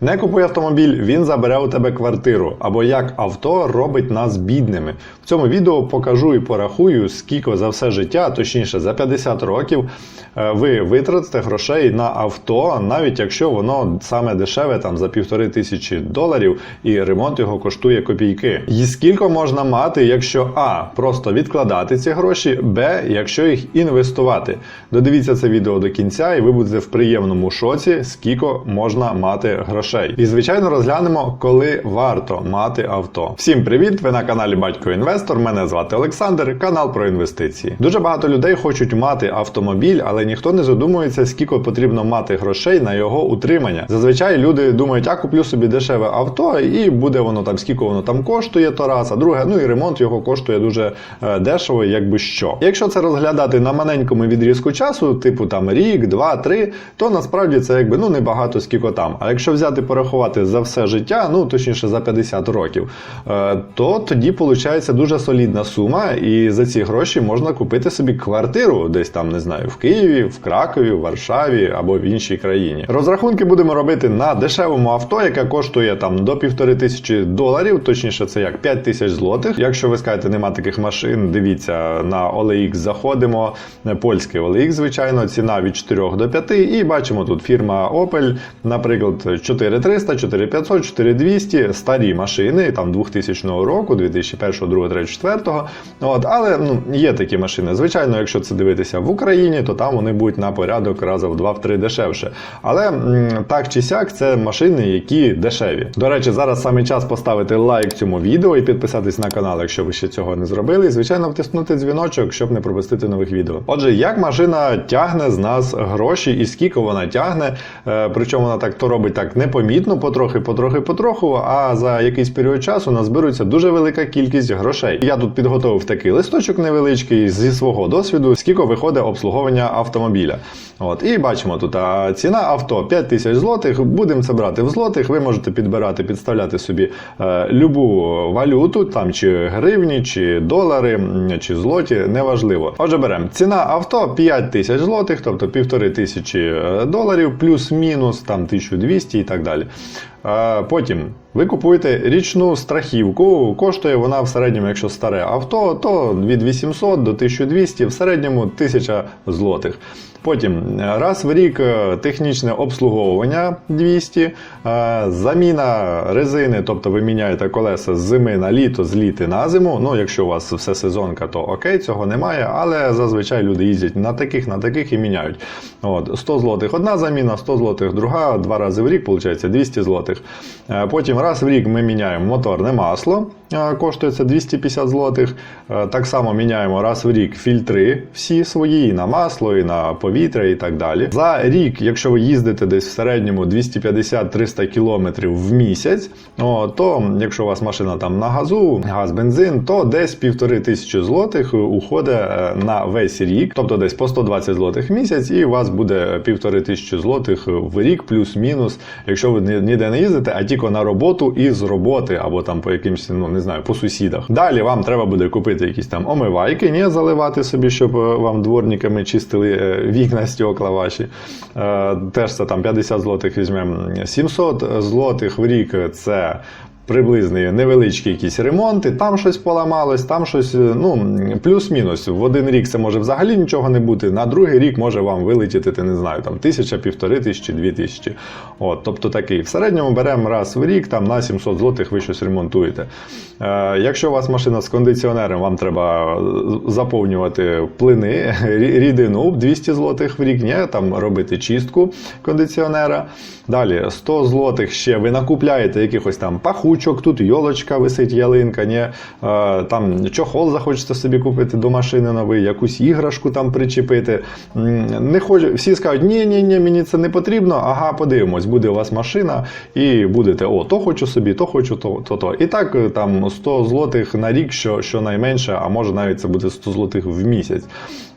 Не купуй автомобіль, він забере у тебе квартиру, або як авто робить нас бідними. В цьому відео покажу і порахую, скільки за все життя, точніше за 50 років, е, ви витратите грошей на авто, навіть якщо воно саме дешеве, там за півтори тисячі доларів, і ремонт його коштує копійки. І скільки можна мати, якщо А. Просто відкладати ці гроші, Б. Якщо їх інвестувати. Додивіться це відео до кінця, і ви будете в приємному шоці, скільки можна мати грошей. І звичайно розглянемо, коли варто мати авто. Всім привіт! Ви на каналі Батько Інвестор. Мене звати Олександр, канал про інвестиції. Дуже багато людей хочуть мати автомобіль, але ніхто не задумується, скільки потрібно мати грошей на його утримання. Зазвичай люди думають, а куплю собі дешеве авто, і буде воно там, скільки воно там коштує, то раз, а друге, ну і ремонт його коштує дуже е, дешево, якби що. Якщо це розглядати на маленькому відрізку часу, типу там рік, два, три, то насправді це якби ну небагато скільки там. А якщо взяти порахувати за все життя, ну точніше за 50 років, е, то тоді виходить дуже солідна сума, і за ці гроші можна купити собі квартиру десь там, не знаю, в Києві, в Кракові, в Варшаві або в іншій країні. Розрахунки будемо робити на дешевому авто, яке коштує там до півтори тисячі доларів, точніше, це як 5 тисяч злотих. Якщо ви скажете, нема таких машин, дивіться на OLX заходимо. Польський OLX, звичайно, ціна від 4 до 5. І бачимо тут фірма Opel, наприклад, 4300, 4500, 4200, старі машини там 2000 року, 2001, 2, 3, 4. От, але ну, є такі машини. Звичайно, якщо це дивитися в Україні, то там вони будуть на порядок раза в 2-3 дешевше. Але так чи сяк, це машини, які дешеві. До речі, зараз саме час поставити лайк цьому відео і підписатись на канал, якщо ви ще цього не зробили. І звичайно, втиснути дзвіночок, щоб не пропустити нових відео. Отже, як машина тягне з нас гроші і скільки вона тягне, е, причому вона так то робить так непомітно, потрохи, потрохи, потроху. А за якийсь період часу назбирується дуже велика кількість грошей. Я тут підготовив такий листочок невеличкий зі свого досвіду, скільки виходить обслуговування автомобіля. От і бачимо тут а ціна авто 5 тисяч злотих. Будемо це брати в злотих. Ви можете підбирати, підставляти собі е, любу валюту, там чи гривні, чи долари, чи злоті, неважливо. Отже, беремо ціна авто 5 тисяч злотих, тобто півтори тисячі е, доларів, плюс-мінус там 1200 і так далі. Е, Потім ви купуєте річну страхівку. Коштує вона в середньому, якщо старе авто, то від 800 до 1200, в середньому 1000 злотих. Потім раз в рік е, технічне обслуговування 200, е, заміна резини, тобто ви міняєте колеса з зими на літо, з літи на зиму. Ну, якщо у вас все сезонка, то окей, цього немає, але зазвичай люди їздять на таких, на таких і міняють. От, 100 злотих одна заміна, 100 злотих друга, два рази в рік, виходить 200 злотих. Е, Потім раз в рік ми міняємо моторне масло, коштує це 250 злотих. Е, Так само міняємо раз в рік фільтри всі свої, і на масло, і на повітря, і так далі. За рік, якщо ви їздите десь в середньому 250-300 км в місяць, то якщо у вас машина там на газу, газ, бензин, то десь півтори тисячі злотих уходить е, на весь рік, тобто десь по 120 злотих в місяць, і у вас буде півтори тисячі злотих в рік, плюс-мінус, якщо ви ніде не їздите, а тільки на роботу і з роботи, або там по якимсь, ну не знаю, по сусідах. Далі вам треба буде купити якісь там омивайки, ні, заливати собі, щоб е, вам дворниками чистили е, вікна, стекла ваші. Е, Теж це там 50 злотих візьмемо. 700 злотих в рік це. Приблизний невеличкі якісь ремонти, там щось поламалось, там щось, е, ну, плюс-мінус. В один рік це може взагалі нічого не бути, на другий рік може вам вилетіти, ти не знаю, там тисяча, півтори тисячі, дві тисячі. От, тобто такий. В середньому беремо раз в рік, там на 700 злотих ви щось ремонтуєте. Е, якщо у вас машина з кондиціонером, вам треба е, заповнювати плини, рідину 200 злотих в рік, ні, там робити чистку кондиціонера. Далі 100 злотих ще ви накупляєте якихось там пахучок, тут йолочка висить, ялинка, ні, там чохол захочете собі купити до машини новий, якусь іграшку там причепити. Не хочу, всі скажуть, ні, ні, ні, мені це не потрібно. Ага, подивимось, буде у вас машина, і будете, о, то хочу собі, то хочу, то, то, то. І так е, там 100 злотих на рік, що, що найменше, а може навіть це буде 100 злотих в місяць.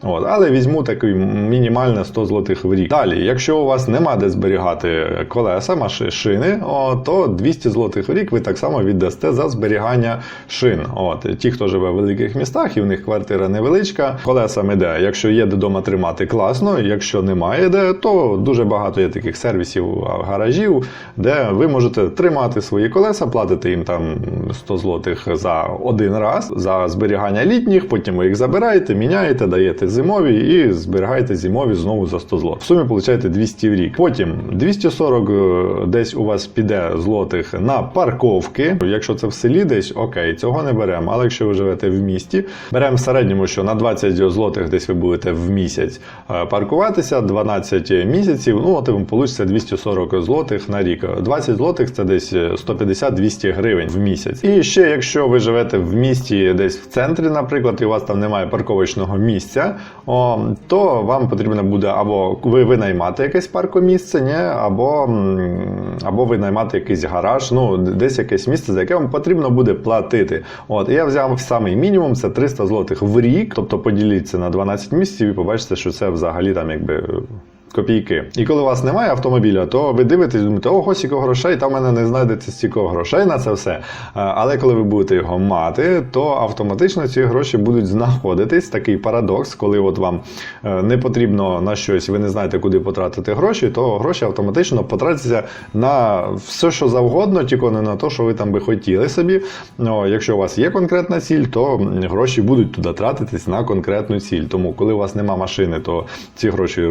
От, але візьму такий мінімальне 100 злотих в рік. Далі, якщо у вас нема де зберігати колеса, машини, о, то 200 злотих в рік ви так само віддасте за зберігання шин. От ті, хто живе в великих містах і в них квартира невеличка, колесами де. Якщо є де дома тримати, класно. Якщо немає де, то дуже багато є таких сервісів, гаражів, де ви можете тримати свої колеса, платити їм там 100 злотих за один раз за зберігання літніх. Потім ви їх забираєте, міняєте, даєте зимові і зберігаєте зимові знову за 100 злотих. В сумі получаєте 200 в рік. Потім 240 е, десь у вас піде злотих на парковки. Якщо це в селі десь, окей, цього не беремо. Але якщо ви живете в місті, беремо в середньому, що на 20 злотих десь ви будете в місяць е, паркуватися, 12 місяців, ну от вам вийде 240 злотих на рік. 20 злотих це десь 150-200 гривень в місяць. І ще, якщо ви живете в місті десь в центрі, наприклад, і у вас там немає парковочного місця, то вам потрібно буде або ви винаймати якесь паркомісце, ні, або, або винаймати якийсь гараж, ну десь якесь місце, за яке вам потрібно буде платити. От я взяв самий мінімум, це 300 злотих в рік, тобто поділіться на 12 місяців і побачите, що це взагалі там якби. Копійки. І коли у вас немає автомобіля, то ви дивитесь, думаєте, ого, стільки грошей, там в мене не знайдеться стільки грошей на це все. Але коли ви будете його мати, то автоматично ці гроші будуть знаходитись. Такий парадокс, коли от вам е, не потрібно на щось, ви не знаєте, куди потратити гроші, то гроші автоматично потратяться на все, що завгодно, тільки не на те, що ви там би хотіли собі. Ну, якщо у вас є конкретна ціль, то гроші будуть туди тратитись на конкретну ціль. Тому, коли у вас нема машини, то ці гроші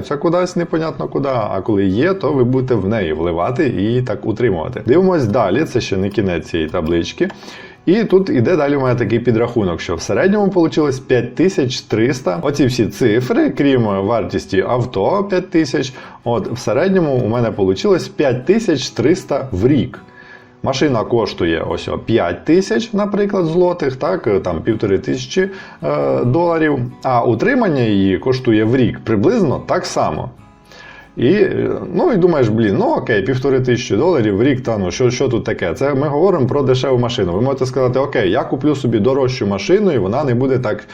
розподіляються кудись, непонятно куди. А коли є, то ви будете в неї вливати і так утримувати. Дивимось далі. Це ще не кінець цієї таблички. І тут іде далі у мене такий підрахунок, що в середньому вийшло 5300. Оці всі цифри, крім вартісті авто 5000, от в середньому у мене вийшло 5300 в рік. Машина коштує ось 5 тисяч, наприклад, злотих, так, е, там півтори тисячі е, доларів, а утримання її коштує в рік приблизно так само. І, е, ну, і думаєш, блін, ну окей, півтори тисячі доларів в рік, та ну що, що тут таке? Це ми говоримо про дешеву машину. Ви можете сказати, окей, я куплю собі дорожчу машину, і вона не буде так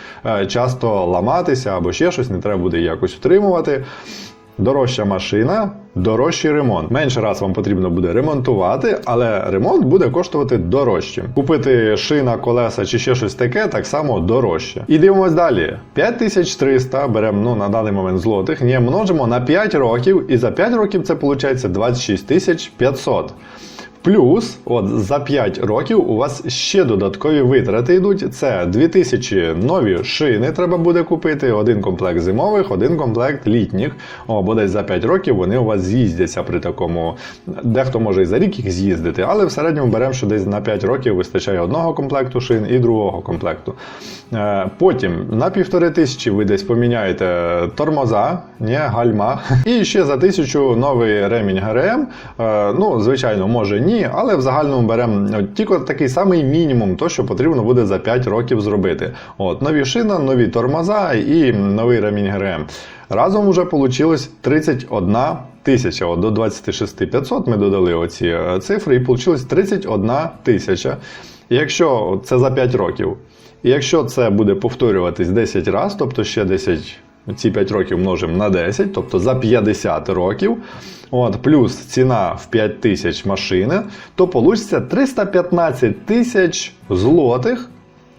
часто ламатися або ще щось, не треба буде якось утримувати. Дорожча машина, дорожчий ремонт. Менше раз вам потрібно буде ремонтувати, але ремонт буде коштувати дорожче. Купити шина, колеса чи ще щось таке, так само дорожче. І дивимось далі. 5300 беремо ну, на даний момент злотих, не множимо на 5 років, і за 5 років це виходить 26 500. Плюс, от за 5 років у вас ще додаткові витрати йдуть. Це 2000 нові шини треба буде купити, один комплект зимових, один комплект літніх. О, бо десь за 5 років вони у вас з'їздяться при такому. Дехто може і за рік їх з'їздити, але в середньому беремо, що десь на 5 років вистачає одного комплекту шин і другого комплекту. Е, Потім на півтори тисячі ви десь поміняєте тормоза, ні, гальма. І ще за тисячу новий ремінь ГРМ. Е, Ну, звичайно, може ні, але в загальному беремо тільки такий самий мінімум, то що потрібно буде за 5 років зробити. От, нові шина, нові тормоза і новий ремінь ГРМ. Разом вже вийшло 31 тисяча. От до 26 500 ми додали оці е, цифри, і вийшло 31 тисяча. Якщо це за 5 років, і якщо це буде повторюватись 10 разів, тобто ще 10, ці 5 років множимо на 10, тобто за 50 років, от, плюс ціна в 5 тисяч машини, то получиться 315 тисяч злотих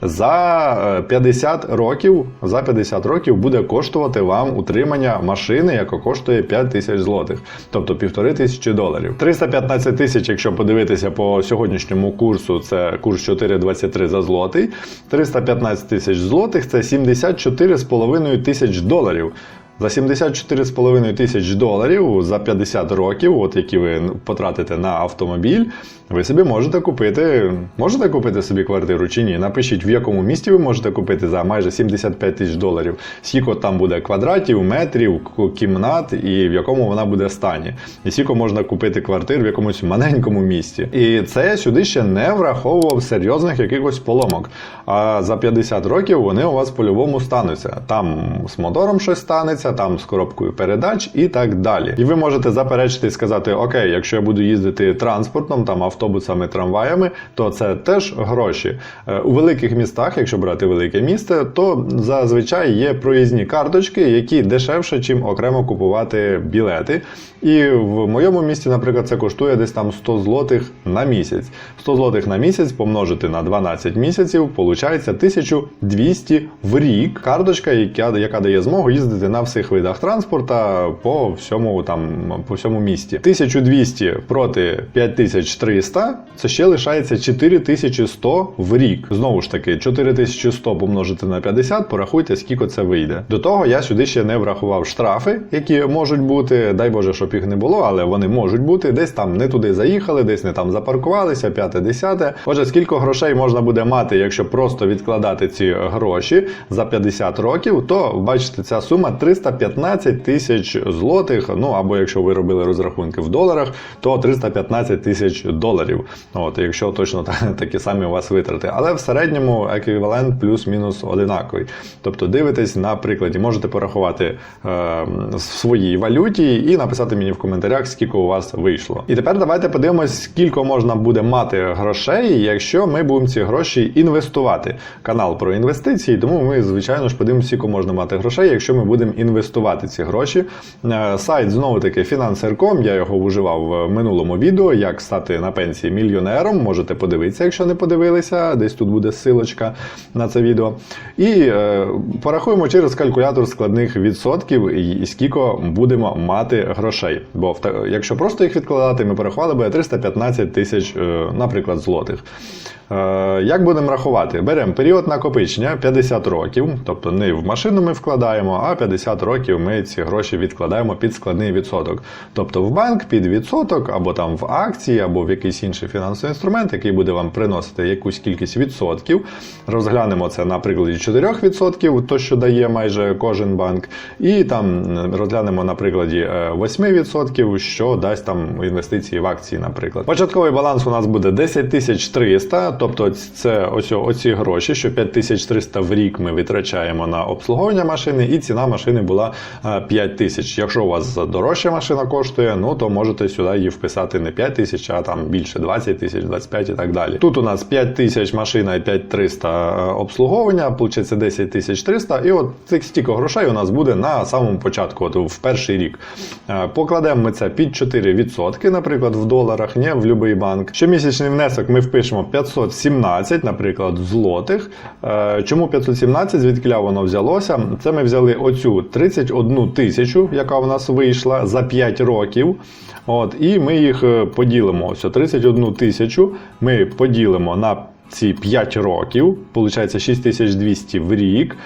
за е, 50 років, за 50 років буде коштувати вам утримання машини, яка коштує 5 тисяч злотих, тобто півтори тисячі доларів. 315 тисяч, якщо подивитися по сьогоднішньому курсу, це курс 4,23 за злотий. 315 тисяч злотих це 74,5 тисяч доларів. За 74,5 тисяч доларів за 50 років, от які ви потратите на автомобіль, ви собі можете купити. Можете купити собі квартиру чи ні? Напишіть, в якому місті ви можете купити за майже 75 тисяч доларів. Скільки там буде квадратів, метрів, кімнат і в якому вона буде стані. І скільки можна купити квартир в якомусь маленькому місті. І це сюди ще не враховував серйозних якихось поломок. А за 50 років вони у вас по-любому стануться. Там з мотором щось станеться, розібратися там з коробкою передач і так далі. І ви можете заперечити і сказати: Окей, якщо я буду їздити транспортом, там автобусами, трамваями, то це теж гроші. Е, У великих містах, якщо брати велике місто, то зазвичай є проїзні карточки, які дешевше, чим окремо купувати білети. І в моєму місті, наприклад, це коштує десь там 100 злотих на місяць. 100 злотих на місяць помножити на 12 місяців, получається 1200 в рік. Карточка, яка, яка дає змогу їздити на всіх видах транспорта по всьому там по всьому місті. 1200 проти 5300 це ще лишається 4100 в рік. Знову ж таки, 4100 помножити на 50, порахуйте, скільки це вийде. До того я сюди ще не врахував штрафи, які можуть бути. Дай Боже, щоб їх не було, але вони можуть бути. Десь там не туди заїхали, десь не там запаркувалися, п'яте, десяте. Отже, скільки грошей можна буде мати, якщо просто відкладати ці гроші за 50 років, то бачите, ця сума 315 тисяч злотих. Ну або якщо ви робили розрахунки в доларах, то 315 тисяч доларів. От, якщо точно та- такі самі у вас витрати. Але в середньому еквівалент плюс-мінус одинаковий. Тобто дивитесь на прикладі, можете порахувати е, в своїй валюті і написати мені в коментарях, скільки у вас вийшло. І тепер давайте подивимось, скільки можна буде мати грошей, якщо ми будемо ці гроші інвестувати. Канал про інвестиції, тому ми, звичайно ж, подивимося, скільки можна мати грошей, якщо ми будемо інвестувати ці гроші. Е, Сайт знову таки Financer.com, я його вживав в минулому відео, як стати на пенсії мільйонером. Можете подивитися, якщо не подивилися. Десь тут буде ссылочка на це відео. І е, порахуємо через калькулятор складних відсотків, і скільки будемо мати грошей. Бо в якщо просто їх відкладати, ми порахували би 315 тисяч, е, наприклад, злотих. Е, Як будемо рахувати? Беремо період накопичення 50 років, тобто не в машину ми вкладаємо, а 50 років ми ці гроші відкладаємо під складний відсоток. Тобто в банк під відсоток, або там в акції, або в якийсь інший фінансовий інструмент, який буде вам приносити якусь кількість відсотків. Розглянемо це на прикладі 4%, то що дає майже кожен банк, і там розглянемо на прикладі е, 8%, що дасть там інвестиції в акції, наприклад. Початковий баланс у нас буде 10 300, тобто це ось оці гроші, що 5300 в рік ми витрачаємо на обслуговування машини, і ціна машини була е, 5 тисяч. Якщо у вас дорожча машина коштує, ну то можете сюди її вписати не 5 тисяч, а там більше 20 тисяч, 25 і так далі. Тут у нас 5 тисяч машина і 5300 е, обслуговування, виходить 10 тисяч 300, і от цих стільки грошей у нас буде на самому початку, от в перший рік. Е, Покладемо ми це під 4%, наприклад, в доларах, не в будь-який банк. Щомісячний внесок ми впишемо 517, наприклад, злотих. Е, Чому 517? Звідкиля воно взялося? Це ми взяли оцю 31 тисячу, яка в нас вийшла за 5 років. От, і ми їх е, поділимо. Ось 31 тисячу ми поділимо на ці 5 років, виходить 6200 в рік.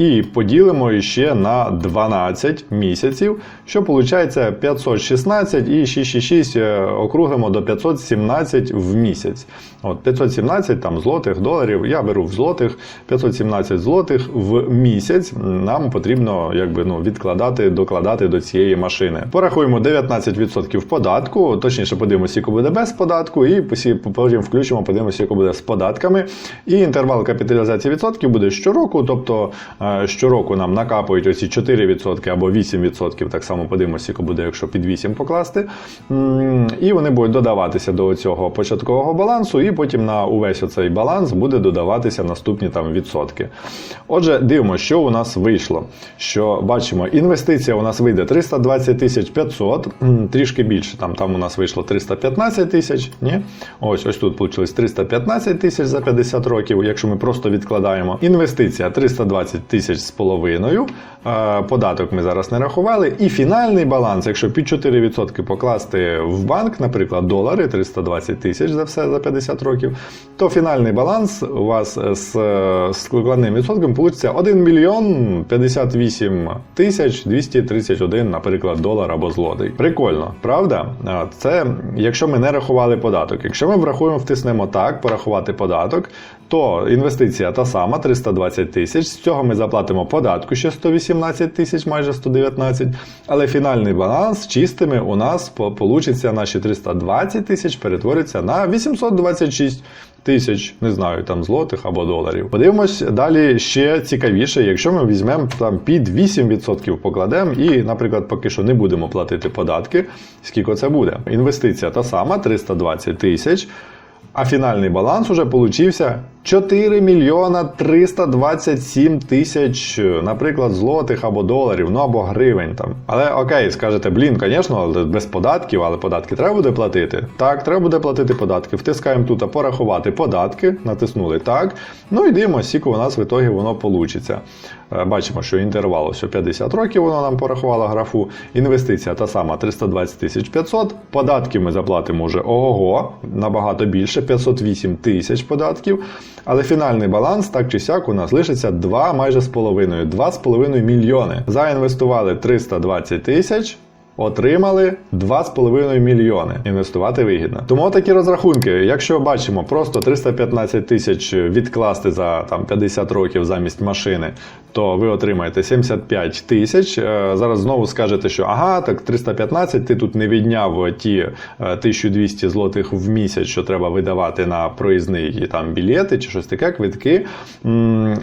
І поділимо ще на 12 місяців, що виходить 516 і 666 е, округлимо до 517 в місяць. От 517 там злотих доларів. Я беру в злотих 517 злотих в місяць. Нам потрібно якби ну відкладати, докладати до цієї машини. Порахуємо 19% податку, точніше подивимося, скільки буде без податку, і потім включимо, подивимося, скільки буде з податками. І інтервал капіталізації відсотків буде щороку, тобто е, щороку нам накапують оці 4% або 8%, так само подивимося, скільки буде, якщо під 8 покласти. І вони будуть додаватися до цього початкового балансу, і потім на увесь оцей баланс буде додаватися наступні там відсотки. Отже, дивимося, що у нас вийшло. Що бачимо, інвестиція у нас вийде 320 тисяч 500, трішки більше. Там, там у нас вийшло 315 тисяч. Ні? Ось ось тут вийшло 315 тисяч за 50 років, якщо ми просто відкладаємо. Інвестиція 320 тисяч з половиною. Податок ми зараз не рахували. І фінальний баланс, якщо під 4% покласти в банк, наприклад, долари 320 тисяч за все за 50 років, то фінальний баланс у вас з складним відсотком вийде 1 мільйон 58 тисяч 231, наприклад, долар або злотий. Прикольно, правда? Це якщо ми не рахували податок. Якщо ми врахуємо, втиснемо так, порахувати податок, то інвестиція та сама 320 тисяч. З цього ми заплатимо податку ще 118 тисяч, майже 119. Але фінальний баланс чистими у нас получиться наші 320 тисяч перетвориться на 826 тисяч, не знаю, там злотих або доларів. Подивимось далі ще цікавіше, якщо ми візьмемо там під 8% покладемо і, наприклад, поки що не будемо платити податки, скільки це буде? Інвестиція та сама 320 тисяч. А фінальний баланс уже получився 4 мільйона 327 тисяч, наприклад, злотих або доларів, ну або гривень там. Але окей, скажете, блін, звісно, без податків, але податки треба буде платити. Так, треба буде платити податки. Втискаємо тут порахувати податки, натиснули так. Ну і дивимося, скільки у нас в ітогі воно получиться. Е, Бачимо, що інтервал ось 50 років воно нам порахувало графу. Інвестиція та сама 320 тисяч 500. Податки ми заплатимо вже ого, набагато більше 508 тисяч податків. Але фінальний баланс, так чи сяк, у нас лишиться 2 майже з половиною, 2,5 мільйони. Заінвестували 320 тисяч. Отримали 2,5 мільйони. Інвестувати вигідно. Тому такі розрахунки. Якщо бачимо, просто 315 тисяч відкласти за там 50 років замість машини, то ви отримаєте 75 тисяч. Е, Зараз знову скажете, що ага, так 315, ти тут не відняв ті е, 1200 злотих в місяць, що треба видавати на проїзний там білети чи щось таке, квитки.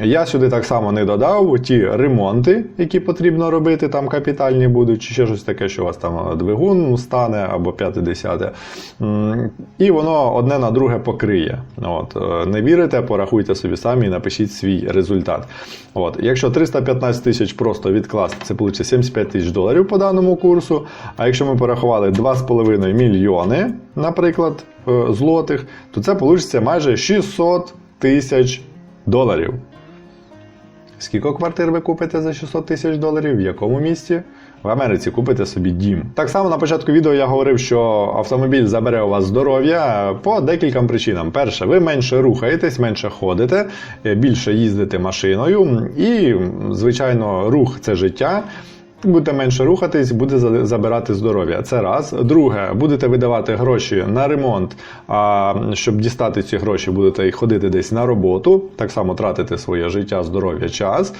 Я сюди так само не додав ті ремонти, які потрібно робити, там капітальні будуть, чи ще щось таке, що вас там двигун стане або 5-10. І воно одне на друге покриє. От. е, Не вірите, порахуйте собі самі і напишіть свій результат. От. Якщо 315 тисяч просто відкласти, це вийде 75 тисяч доларів по даному курсу. А якщо ми порахували 2,5 мільйони, наприклад, е, злотих, то це вийде майже 600 тисяч доларів. Скільки квартир ви купите за 600 тисяч доларів? В якому місті? В Америці купите собі дім. Так само на початку відео я говорив, що автомобіль забере у вас здоров'я по декільком причинам. Перше, ви менше рухаєтесь, менше ходите, е, більше їздите машиною, і, звичайно, рух це життя. Будете менше рухатись, буде забирати здоров'я. Це раз. Друге, будете видавати гроші на ремонт. А щоб дістати ці гроші, будете ходити десь на роботу. Так само тратите своє життя, здоров'я, час.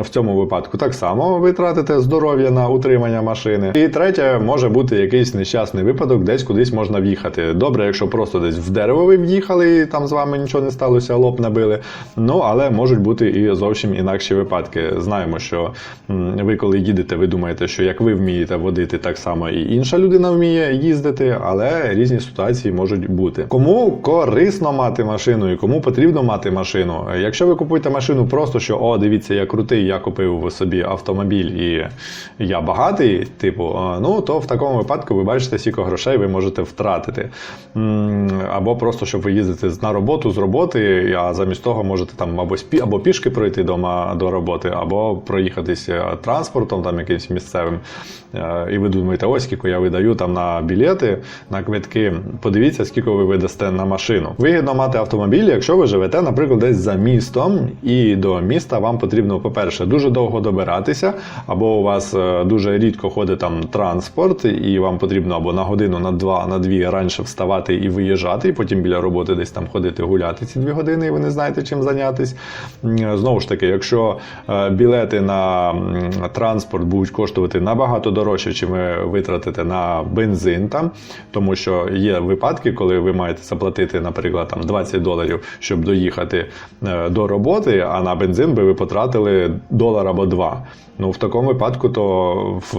В цьому випадку так само ви тратите здоров'я на утримання машини. І третє, може бути якийсь нещасний випадок, десь кудись можна в'їхати. Добре, якщо просто десь в дерево ви в'їхали, і там з вами нічого не сталося, лоб набили. Ну але можуть бути і зовсім інакші випадки. Знаємо, що ви коли їдете, ви думаєте, що як ви вмієте водити, так само і інша людина вміє їздити, але різні ситуації можуть бути. Кому корисно мати машину і кому потрібно мати машину? Якщо ви купуєте машину просто що о, дивіться, я крутий, я купив собі автомобіль і я багатий, типу, ну то в такому випадку ви бачите, скільки грошей ви можете втратити. Або просто щоб ви їздите на роботу з роботи, а замість того можете там або спі, або пішки пройти дома до роботи, або проїхатися транспортом там якимось місцевим. Е, І ви думаєте, ось скільки я видаю там на білети, на квитки. Подивіться, скільки ви видасте на машину. Вигідно мати автомобіль, якщо ви живете, наприклад, десь за містом, і до міста вам потрібно, по-перше, дуже довго добиратися, або у вас е, дуже рідко ходить там транспорт, і вам потрібно або на годину, на два, на дві раніше вставати і виїжджати, і потім біля роботи десь там ходити гуляти ці дві години, і ви не знаєте, чим зайнятися. Знову ж таки, якщо е, білети на м, транспорт будуть коштувати набагато дорожче, чим ви витратите на бензин там, тому що є випадки, коли ви маєте заплатити, наприклад, там 20 доларів, щоб доїхати е, до роботи, а на бензин би ви потратили долар або два. Ну, в такому випадку, то в,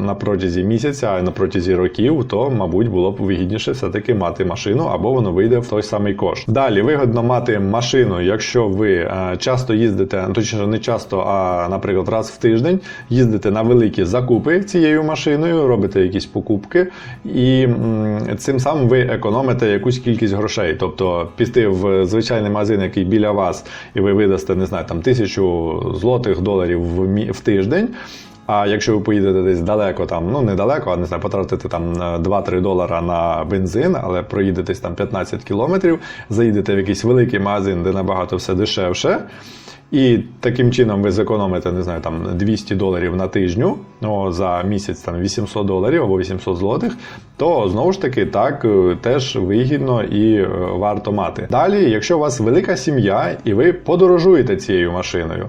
на протязі місяця, на протязі років, то, мабуть, було б вигідніше все-таки мати машину, або воно вийде в той самий кошт. Далі вигідно мати машину, якщо ви е, часто їздите, ну, точніше не часто, а наприклад, раз в тиждень їздите на великі закупи цією машиною, робите якісь покупки, і цим самим ви економите якусь кількість грошей. Тобто піти в звичайний магазин, який біля вас, і ви видасте, не знаю, там тисячу злотих доларів в, в тиждень. А якщо ви поїдете десь далеко, там ну недалеко, а не знаю, потратите там е, 2-3 долара на бензин, але проїдетесь там 15 кілометрів, заїдете в якийсь великий магазин, де набагато все дешевше. і таким чином ви зекономите, не знаю, там 200 доларів на тижню, ну, за місяць там 800 доларів або 800 злотих, то знову ж таки так е, теж вигідно і е, варто мати. Далі, якщо у вас велика сім'я і ви подорожуєте цією машиною.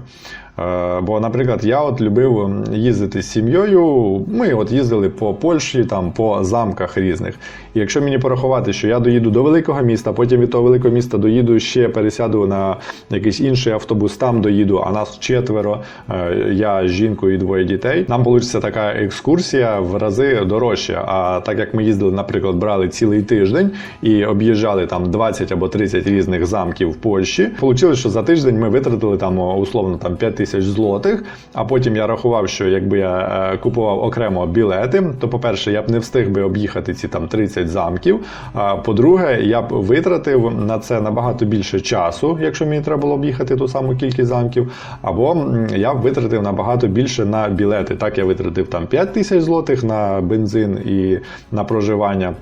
Е, Бо, наприклад, я от любив їздити з сім'єю. Ми от їздили по Польщі, там по замках різних. І якщо мені порахувати, що я доїду до великого міста, потім від того великого міста доїду ще пересяду на якийсь інший автобус, там доїду, а нас четверо, е, я з жінкою і двоє дітей. Нам вийде така екскурсія в рази дорожче. А так як ми їздили, наприклад, брали цілий тиждень і об'їжджали там 20 або 30 різних замків в Польщі, вийшло, що за тиждень ми витратили там условно там 5 тисяч злотих. А потім я рахував, що якби я е, купував окремо білети, то по-перше, я б не встиг би об'їхати ці там 30 замків. А по-друге, я б витратив на це набагато більше часу, якщо мені треба було об'їхати ту саму кількість замків. Або я б витратив набагато більше на білети. Так я витратив там 5 тисяч злотих на бензин і на проживання.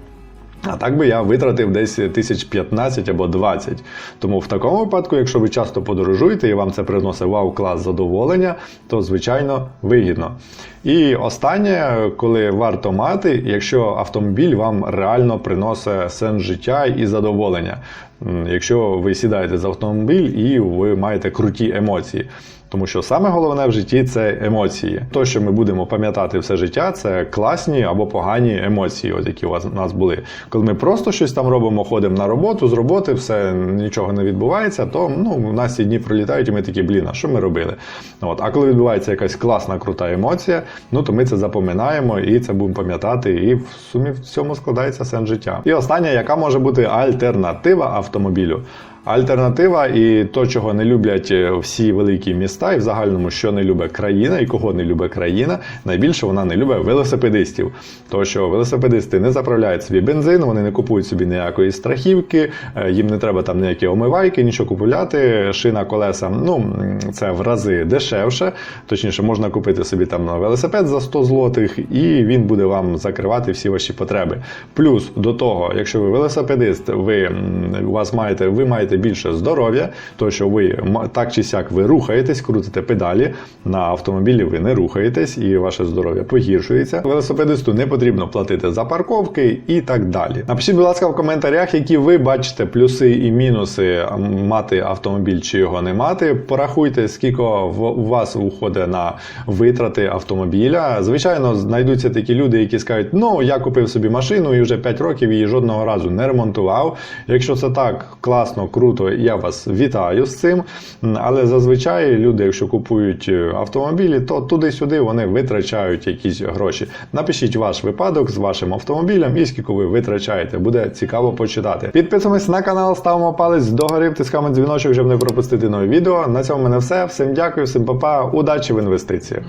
А так би я витратив десь тисяч 15 або 20. Тому в такому випадку, якщо ви часто подорожуєте і вам це приносить вау-клас задоволення, то звичайно вигідно. І останнє, коли варто мати, якщо автомобіль вам реально приносить сенс життя і задоволення. Якщо ви сідаєте за автомобіль і ви маєте круті емоції. Тому що саме головне в житті це емоції. То, що ми будемо пам'ятати все життя, це класні або погані емоції, от які у вас у нас були. Коли ми просто щось там робимо, ходимо на роботу, з роботи все нічого не відбувається, то ну, у нас ці дні пролітають, і ми такі, блін, а що ми робили? От. А коли відбувається якась класна, крута емоція, ну то ми це запоминаємо і це будемо пам'ятати. І в сумі в цьому складається сенс життя. І останнє, яка може бути альтернатива автомобілю? Альтернатива і то, чого не люблять е, всі великі міста, і в загальному, що не любить країна, і кого не любить країна, найбільше вона не любить велосипедистів. Тому що велосипедисти не заправляють собі бензин, вони не купують собі ніякої страхівки, е, їм не треба там ніякі омивайки, нічого купувати. Шина колеса, ну це в рази дешевше. Точніше, можна купити собі там велосипед за 100 злотих, і він буде вам закривати всі ваші потреби. Плюс до того, якщо ви велосипедист, ви у вас маєте, ви маєте більше здоров'я, то що ви так чи сяк ви рухаєтесь, крутите педалі. На автомобілі ви не рухаєтесь і ваше здоров'я погіршується. Велосипедисту не потрібно платити за парковки і так далі. Напишіть, будь ласка, в коментарях, які ви бачите плюси і мінуси мати автомобіль чи його не мати. Порахуйте, скільки у вас уходить на витрати автомобіля. Звичайно, знайдуться такі люди, які скажуть, ну я купив собі машину і вже 5 років її жодного разу не ремонтував. Якщо це так класно, круто, я вас вітаю з цим. Але зазвичай люди, якщо купують е, автомобілі, то туди-сюди вони витрачають якісь гроші. Напишіть ваш випадок з вашим автомобілем і скільки ви витрачаєте. Буде цікаво почитати. Підписуємось на канал, ставимо палець догори, втискаємо дзвіночок, щоб не пропустити нові відео. На цьому мене все. Всім дякую, всім па-па, удачі в інвестиціях.